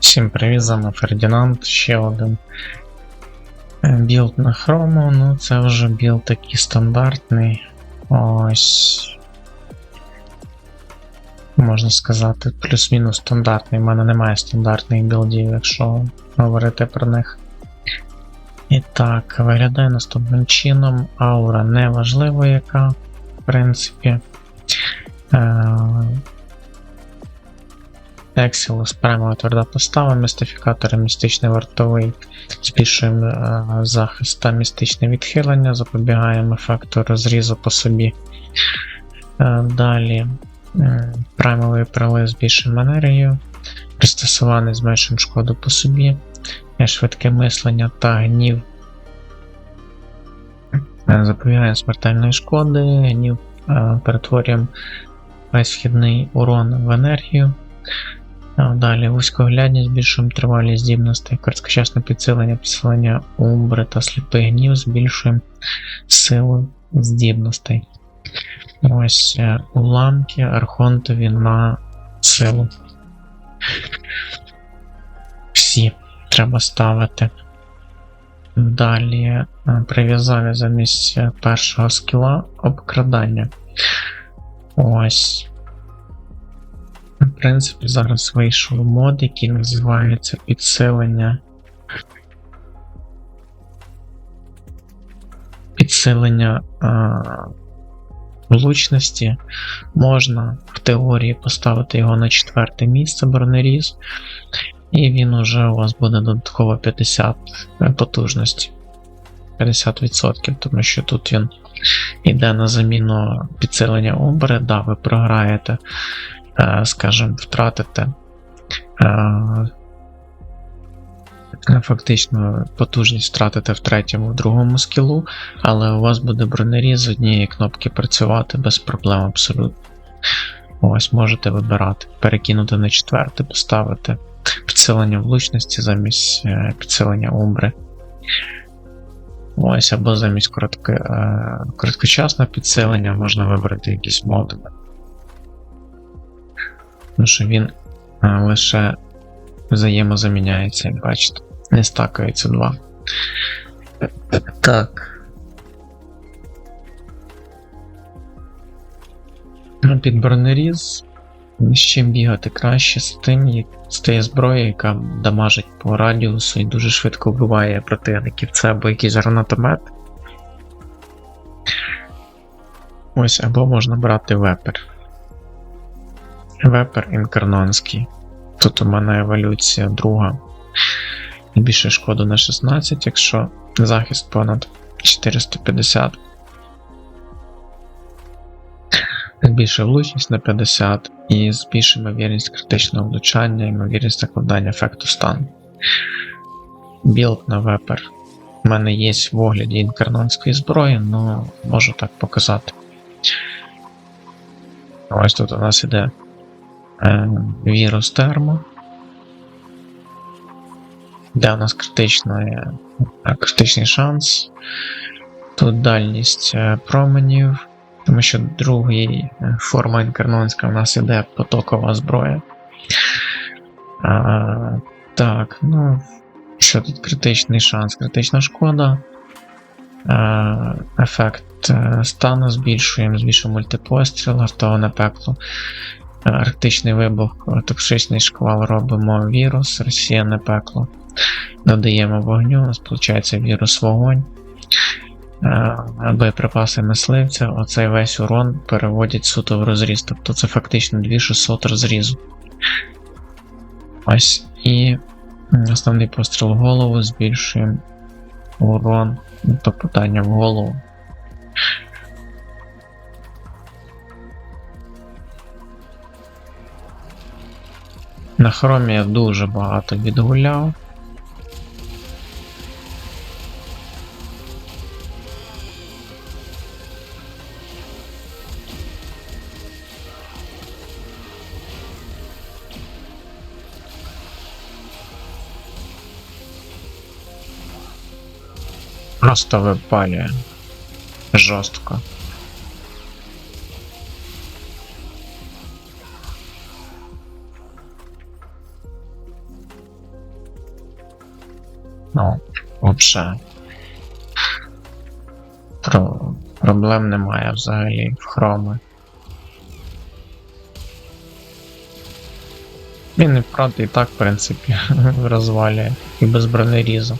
Всім привіт, з вами Фердінанд, ще один е, білд на хрому, ну це вже білд такий стандартний. Ось. Можна сказати, плюс-мінус стандартний. У мене немає стандартних білдів, якщо говорити про них. І так, виглядає наступним чином. Аура не важливо яка, в принципі. Ексілус прямо тверда постава, містифікатори містичний вартовий, збільшуємо е, захист та містичне відхилення, запобігаємо ефекту розрізу по собі. Е, далі праймовий прилив збільшуємо енергію, пристосуваний зменшуємо шкоду по собі, е, швидке мислення та гнів. Запобігаємо смертельної шкоди, гнів перетворюємо весь вхідний урон в енергію. Далі вузькоглядність, збільшуємо тривалість здібностей, короткочасне підсилення, підсилення умбри та сліпих гнів, збільшуємо силу здібностей. Ось е, уламки архонтові на силу. Всі треба ставити. Далі е, прив'язали замість е, першого скіла обкрадання. Ось. Принципі, зараз вийшов мод, який називається підсилення. Підсилення влучності. Можна в теорії поставити його на четверте місце бронеріз, і він уже у вас буде додатково 50 потужності. 50%, тому що тут він йде на заміну підсилення обри, да, ви програєте е, скажімо, втратите е, фактично потужність втратите в третьому, в другому скілу, але у вас буде бронеріз з однієї кнопки працювати без проблем абсолютно. Ось можете вибирати, перекинути на четверте, поставити підсилення влучності замість е, підсилення умбри. Ось, або замість коротко, е, короткочасного підсилення можна вибрати якісь модули. Тому що він а, лише взаємозаміняється, як бачите. Не стакаються два. Так. Ну, Під бронеріз. З чим бігати краще з тим, як з тієї зброї, яка дамажить по радіусу і дуже швидко вбиває противників. Це або якийсь гранатомет. Ось, або можна брати вепер. Вепер інкарнонський. Тут у мене еволюція друга. Більше шкоду на 16, якщо захист понад 450. Збільшує влучність на 50 і збільшує ймовірність критичного влучання, ймовірність накладання ефекту стану. Білд на вепер. У мене є в огляді інкарнонської зброї, але можу так показати. Ось тут у нас іде вірус термо. Де у нас критичний, е, критичний шанс. Тут дальність е, променів, тому що другий е, форма інкарнонська у нас іде потокова зброя. А, так, ну. Що тут критичний шанс, критична шкода. Е, ефект е, стану збільшуємо, збільшуємо мультипостріл, гартоване пекло. Арктичний вибух, токсичний шквал робимо вірус, розсіяне пекло. Додаємо вогню, у нас вірус вогонь. Е, Боєприпаси мисливця, оцей весь урон переводять суто в розріз. Тобто це фактично 2600 розрізу. Ось. І основний постріл в голову збільшуємо урон попадання в голову. На хромі я дуже багато відгуляв. Просто випалює. Жорстко. Взагалі. Про... Проблем немає взагалі в хроми. Він і проти і так, в принципі, розвалює. І без бронерізу.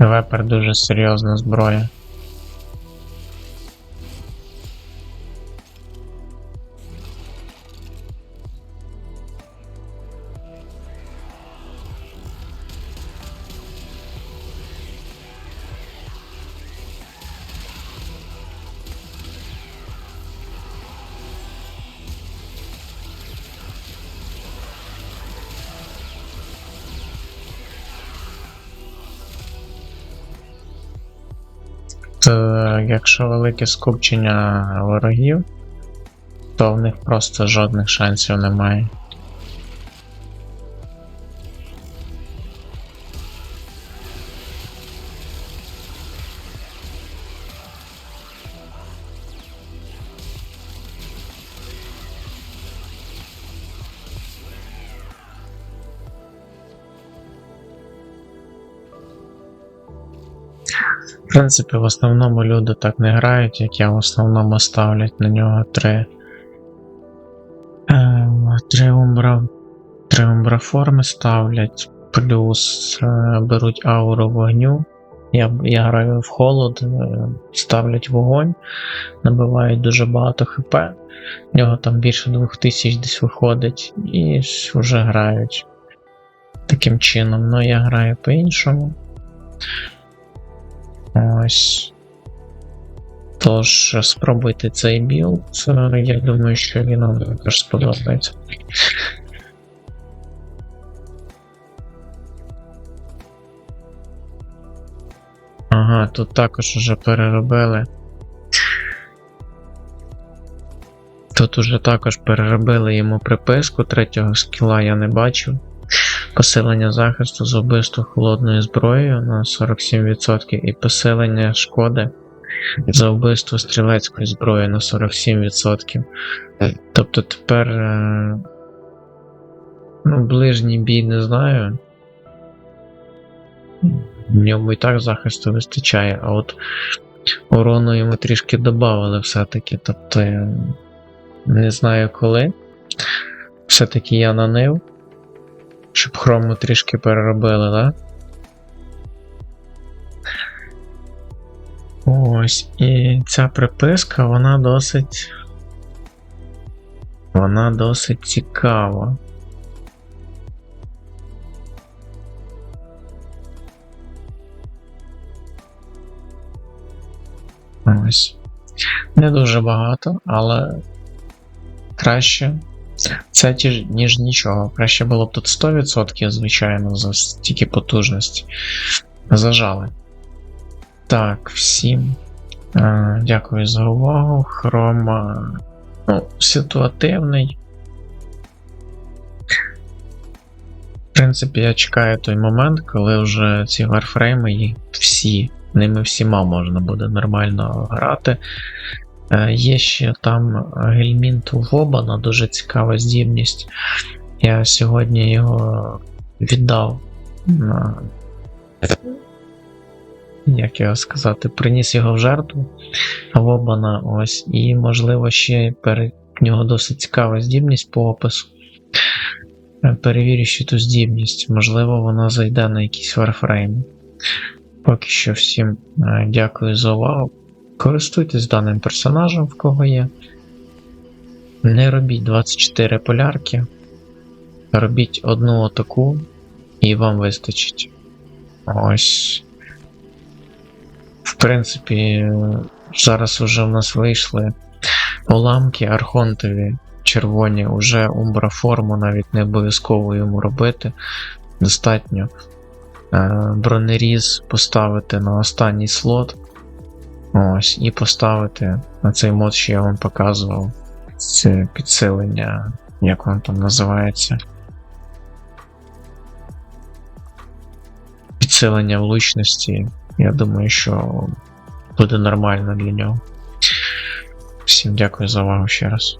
Вепер дуже серйозна зброя. То, якщо велике скупчення ворогів, то в них просто жодних шансів немає. В принципі, в основному люди так не грають, як я в основному ставлять на нього три. Е, три умбра. Три умбра форми ставлять, плюс е, беруть ауру вогню. Я, я граю в холод, е, ставлять вогонь, набивають дуже багато хп. В нього там більше 2000 десь виходить, і вже грають таким чином. Ну я граю по-іншому. Ось. Тож, спробуйте цей білд. Я думаю, що він вам також сподобається. Ага, тут також уже переробили. Тут уже також переробили йому приписку третього скіла я не бачив. Посилення захисту з убивства холодною зброєю на 47% і посилення шкоди за вбивство стрілецькою зброєю на 47%. Тобто тепер. е, Ну, ближній бій не знаю. В ньому і так захисту вистачає, а от урону йому трішки додавали все-таки. Тобто я не знаю коли. Все-таки я нанив. Щоб хрому трішки переробили, да? Ось, і ця приписка, вона досить. Вона досить цікава. Ось. Не дуже багато, але краще це ті ніж нічого. Краще було б тут 100%, звичайно, за стільки потужності. Зажали. Так, всім. Е, дякую за увагу. Хрома. Ну, ситуативний. В принципі, я чекаю той момент, коли вже ці варфрейми всі, ними всіма можна буде нормально грати. Е, Є ще там гельмінт у Вобана, дуже цікава здібність. Я сьогодні його віддав. Як його сказати, приніс його в жертву Вобана ось. І, можливо, ще перед нього досить цікава здібність по опису. Е, Перевірю ще ту здібність. Можливо, вона зайде на якийсь варфрейм. Поки що всім е, дякую за увагу. Користуйтесь даним персонажем, в кого є. Не робіть 24 полярки. Робіть одну атаку, і вам вистачить. Ось. В принципі, зараз вже в нас вийшли уламки архонтові червоні, уже умбра форму навіть не обов'язково йому робити. Достатньо е, бронеріз поставити на останній слот. Ось, і поставити на цей мод, що я вам показував. Це підсилення, як воно там називається. Підсилення влучності Я думаю, що буде нормально для нього. Всім дякую за увагу ще раз.